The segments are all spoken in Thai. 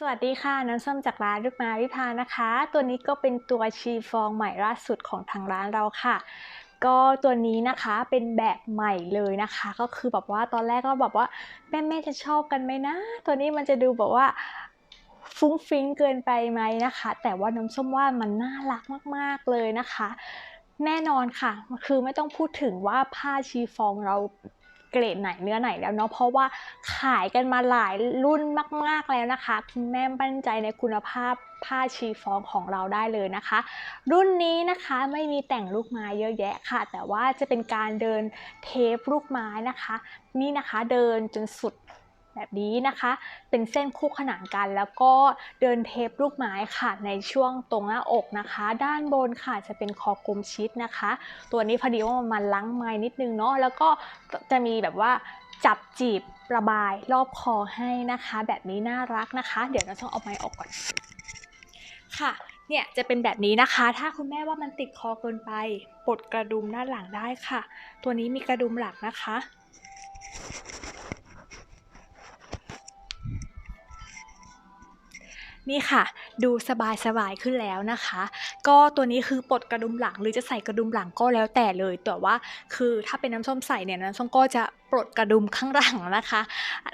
สวัสดีค่ะ น้ำส้มจากร้านลูกมาวิพานะคะ ตัวนี้ก็เป็นตัวชีฟองใหม่ล่าสุดของทางร้านเราค่ะ ก็ตัวนี้นะคะเป็นแบบใหม่เลยนะคะ ก็คือแบบว่าตอนแรกก็แบบว่าแม่แม่ๆจะชอบกันไหมนะ ตัวนี้มันจะดูแบบว่าฟุ้งฟิ้งเกินไปไหมนะคะ แต่ว่าน้ำส้มว่ามันน่ารักมากๆเลยนะคะแน่นอนค่ะ คือไม่ต้องพูดถึงว่าผ้าชีฟองเรา เกรดไหนเนื้อไหนแล้วเนาะเพราะว่าขายกันมาหลายรุ่นมาก ๆแล้วนะคะคุณแม่มั่นใจในคุณภาพผ้าชีฟองของเราได้เลยนะคะ รุ่นนี้นะคะไม่มีแต่งลูกไม้เยอะแยะค่ะ แต่ว่าจะเป็นการเดินเทปลูกไม้นะคะ นี่นะคะเดินจนสุด แบบนี้นะคะเป็นเส้นคู่ขนานกันแล้วก็เดินเทปลูกไม้ค่ะในช่วงตรงหน้าอกนะคะ ด้านบนค่ะจะเป็นคอกลมชิดนะคะ ตัวนี้พอดีว่ามันล้างไม้นิดนึงเนาะแล้วก็จะมีแบบว่าจับจีบระบายรอบคอให้นะคะ แบบนี้น่ารักนะคะ เดี๋ยวเราต้องเอาไม้ออกก่อนค่ะเนี่ยจะเป็นแบบนี้นะคะ ถ้าคุณแม่ว่ามันติดคอเกินไปปลดกระดุมด้านหลังได้ค่ะ ตัวนี้มีกระดุมหลักนะคะ นี่ค่ะ ดูสบายสบายขึ้นแล้วนะคะ ก็ตัวนี้คือปลดกระดุมหลังหรือจะใส่กระดุมหลังก็แล้วแต่เลยแต่ว่าคือถ้าเป็นน้ำส้มใส่เนี่ยน้ำส้มก็จะปลดกระดุมข้างหลังนะคะ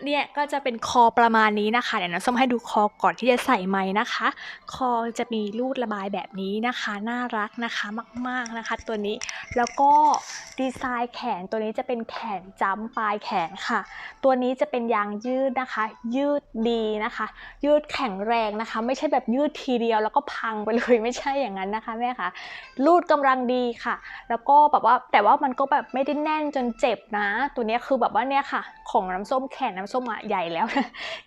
เนี่ยก็จะเป็นคอประมาณนี้นะคะเดี๋ยวน้ำส้มให้ดูคอก่อนที่จะใส่ไม้นะคะ คอจะมีรูดระบายแบบนี้นะคะน่ารักนะคะมากๆนะคะ ตัวนี้แล้วก็ดีไซน์แขนตัวนี้จะเป็นแขนจ้ำปลายแขนค่ะ ตัวนี้จะเป็นยางยืดนะคะ ยืดดีนะคะ ยืดแข็งแรงนะคะ ไม่ใช่แบบยืดทีเดียวแล้วก็พังไปเลยไม่ใช่อย่างนั้นนะคะแม่คะรูดกำลังดีค่ะ แล้วก็แบบว่าแต่ว่ามันก็แบบไม่ได้แน่นจนเจ็บนะ ตัวนี้คือแบบว่าเนี่ยค่ะ ของน้ำส้มแขนน้ำส้มอะใหญ่แล้ว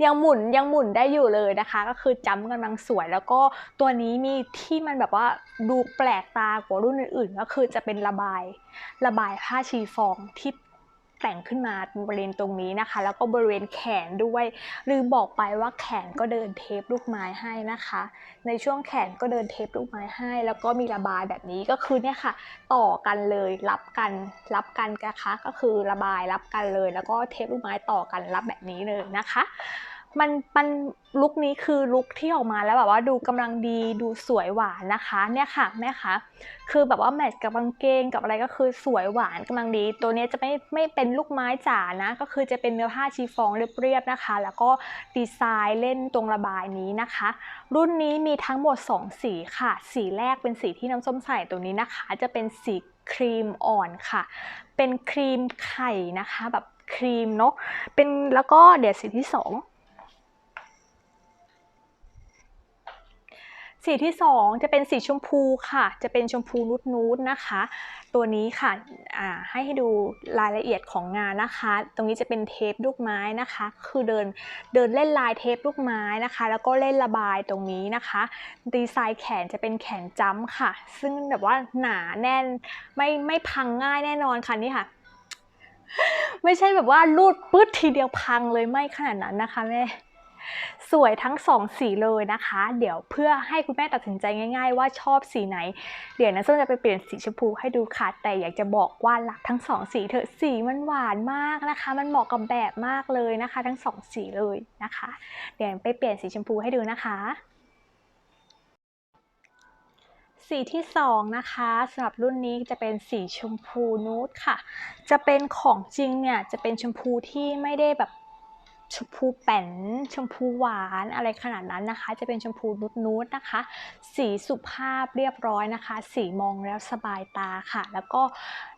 ยังหมุนยังหมุนได้อยู่เลยนะคะ ก็คือจำกำลังสวยแล้วก็ตัวนี้มีที่มันแบบว่าดูแปลกตากว่ารุ่นอื่นๆ ก็คือจะเป็นระบายระบายผ้าชีฟองที่ แต่งขึ้นมาบริเวณตรงนี้นะคะ แล้วก็บริเวณแขนด้วยลืมบอกไปว่าแขนก็เดินเทปลูกไม้ให้นะคะ ในช่วงแขนก็เดินเทปลูกไม้ให้ แล้วก็มีระบายแบบนี้ก็คือเนี่ยค่ะ ต่อกันเลยรับกันรับกันนะคะ ก็คือระบายรับกันเลย แล้วก็เทปลูกไม้ต่อกันรับแบบนี้เลยนะคะ มันมันลุคนี้คือลุคที่ออกมาแล้วแบบว่าดูกำลังดีดูสวยหวานนะคะเนี่ยค่ะแม่คะคือแบบว่าแมทกับกางเกงกับอะไรก็คือสวยหวานกำลังดี ตัวนี้จะไม่ไม่เป็นลูกไม้จ๋านะ ก็คือจะเป็นเนื้อผ้าชีฟองเรียบๆนะคะ แล้วก็ดีไซน์เล่นตรงระบายนี้นะคะ รุ่นนี้มีทั้งหมด 2 สีค่ะ สีแรกเป็นสีที่น้ำส้มใส่ตัวนี้นะคะ จะเป็นสีครีมอ่อนค่ะ เป็นครีมไข่นะคะ แบบครีมเนาะเป็นแล้วก็เดี๋ยวสีที่ 2 สีที่ 2 จะเป็นสีชมพูค่ะ จะเป็นชมพูนุดนูดนะคะ ตัวนี้ค่ะให้ให้ดูรายละเอียดของงานนะคะ ตรงนี้จะเป็นเทปลูกไม้นะคะ คือเดินเดินเล่นลายเทปลูกไม้นะคะ แล้วก็เล่นระบายตรงนี้นะคะดีไซน์แขนจะเป็นแขนจ้ำค่ะ ซึ่งแบบว่าหนาแน่นไม่ไม่พังง่ายแน่นอนค่ะนี่ค่ะไม่ใช่แบบว่ารูดปื๊ดทีเดียวพังเลยไม่ขนาดนั้นนะคะแม่ สวยทั้งสองสีเลยนะคะ เดี๋ยวเพื่อให้คุณแม่ตัดสินใจง่าย ๆ ว่าชอบสีไหน เดี๋ยวนะส้มจะไปเปลี่ยนสีชมพูให้ดูค่ะ แต่อยากจะบอกว่ารักทั้งสองสีเถอะสีมันหวานมากนะคะ มันเหมาะกับแบบมากเลยนะคะ ทั้งสองสีเลยนะคะ เดี๋ยวไปเปลี่ยนสีชมพูให้ดูนะคะสีที่สองนะคะสำหรับรุ่นนี้จะเป็นสีชมพูนูดค่ะ จะเป็นของจริงเนี่ยจะเป็นชมพูที่ไม่ได้แบบ ชมพูแป้นชมพูหวานอะไรขนาดนั้นนะคะ จะเป็นชมพูนูดนูดๆนะคะ สีสุภาพเรียบร้อยนะคะ สีมองแล้วสบายตาค่ะ แล้วก็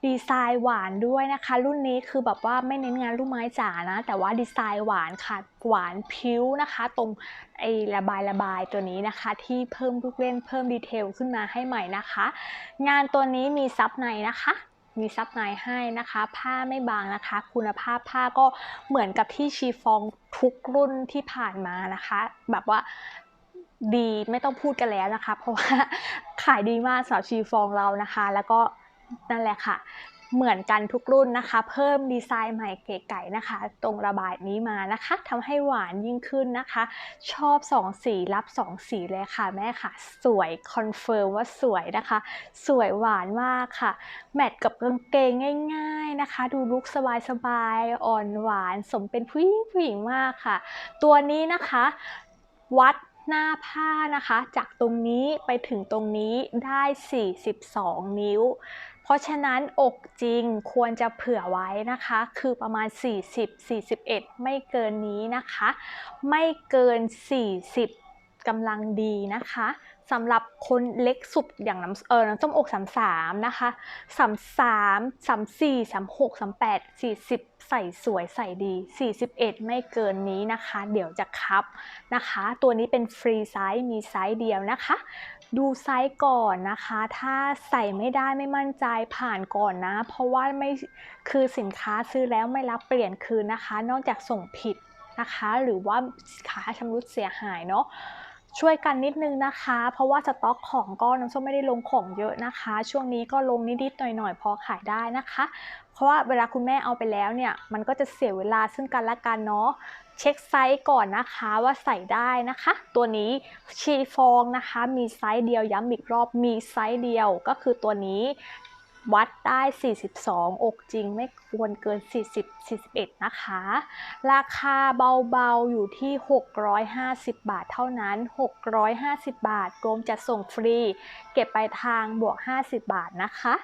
ดีไซน์หวานด้วยนะคะ รุ่นนี้คือแบบว่าไม่เน้นงานลูกไม้จ๋านะ แต่ว่าดีไซน์หวานค่ะหวานพิ้วนะคะ ตรงไอระบายระบายตัวนี้นะคะ ที่เพิ่มลูกเล่นเพิ่มดีเทลขึ้นมาให้ใหม่นะคะ งานตัวนี้มีซับในนะคะ มีซับในให้นะคะ ผ้าไม่บางนะคะ คุณภาพผ้าก็เหมือนกับที่ชีฟองทุกรุ่นที่ผ่านมานะคะ แบบว่าดีไม่ต้องพูดกันแล้วนะคะ เพราะว่าขายดีมากสำหรับชีฟองเรานะคะ แล้วก็นั่นแหละค่ะ เหมือนกันทุกรุ่นนะคะ เพิ่มดีไซน์ใหม่เก๋ไก่นะคะ ตรงระบายนี้มานะคะทำให้หวานยิ่งขึ้นนะคะ ชอบ 2 สีรับ 2 สีเลยค่ะแม่ค่ะ สวยคอนเฟิร์มว่าสวยนะคะ สวยหวานมากค่ะ แมทกับกางเกงง่าย ๆนะคะ ดูลุคสบายๆอ่อนหวาน สมเป็นผู้หญิงผู้หญิงมากค่ะ ตัวนี้นะคะ วัด หน้าผ้านะคะ จากตรงนี้ไปถึงตรงนี้ได้ 42 นิ้ว เพราะฉะนั้นอกจริงควรจะเผื่อไว้นะคะ คือประมาณ 40 41 ไม่เกินนี้นะคะ ไม่เกิน 40กำลังดีนะคะ สำหรับคนเล็กสุดอย่างน้ำเออน้ำส้มอก33นะคะ33 34 36 38 40ใส่สวยใส่ดี 41 ไม่เกินนี้นะคะ เดี๋ยวจะคับนะคะ ตัวนี้เป็นฟรีไซส์มีไซส์เดียวนะคะ ดูไซส์ก่อนนะคะ ถ้าใส่ไม่ได้ไม่มั่นใจผ่านก่อนนะ เพราะว่าไม่คือสินค้าซื้อแล้วไม่รับเปลี่ยนคืนนะคะ นอกจากส่งผิดนะคะ หรือว่าสินค้าชำรุดเสียหายเนาะ ช่วยกันนิดนึงนะคะ เพราะว่าสต็อกของก็น้ำส้มไม่ได้ลงของเยอะนะคะ ช่วงนี้ก็ลงนิดๆหน่อยๆพอขายได้นะคะ เพราะว่าเวลาคุณแม่เอาไปแล้วเนี่ยมันก็จะเสียเวลาซึ่งกันและกันเนาะเช็คไซส์ก่อนนะคะว่าใส่ได้นะคะ ตัวนี้ชีฟองนะคะ มีไซส์เดียวย้ำอีกรอบมีไซส์เดียวก็คือตัวนี้ วัดได้ 42 อกจริงไม่ควรเกิน 40 41 นะคะ ราคาเบาๆอยู่ที่ 650 บาทเท่านั้น 650 บาทรวมจะส่งฟรี เก็บไปลายทางบวก 50 บาทนะคะ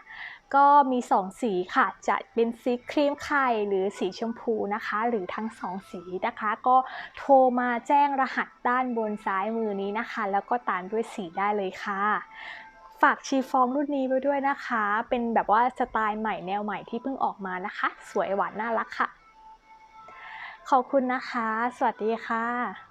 ก็มี 2 สีค่ะ จะเป็นสีครีมไข่หรือสีชมพูนะคะ หรือทั้ง 2 สีนะคะ ก็โทรมาแจ้งรหัสด้านบนซ้ายมือนี้นะคะ แล้วก็ตามด้วยสีได้เลยค่ะ ฝากชีฟองรุ่นนี้ไว้ด้วยนะคะ เป็นแบบว่าสไตล์ใหม่แนวใหม่ที่เพิ่งออกมานะคะ สวยหวานน่ารักค่ะ ขอบคุณนะคะ สวัสดีค่ะ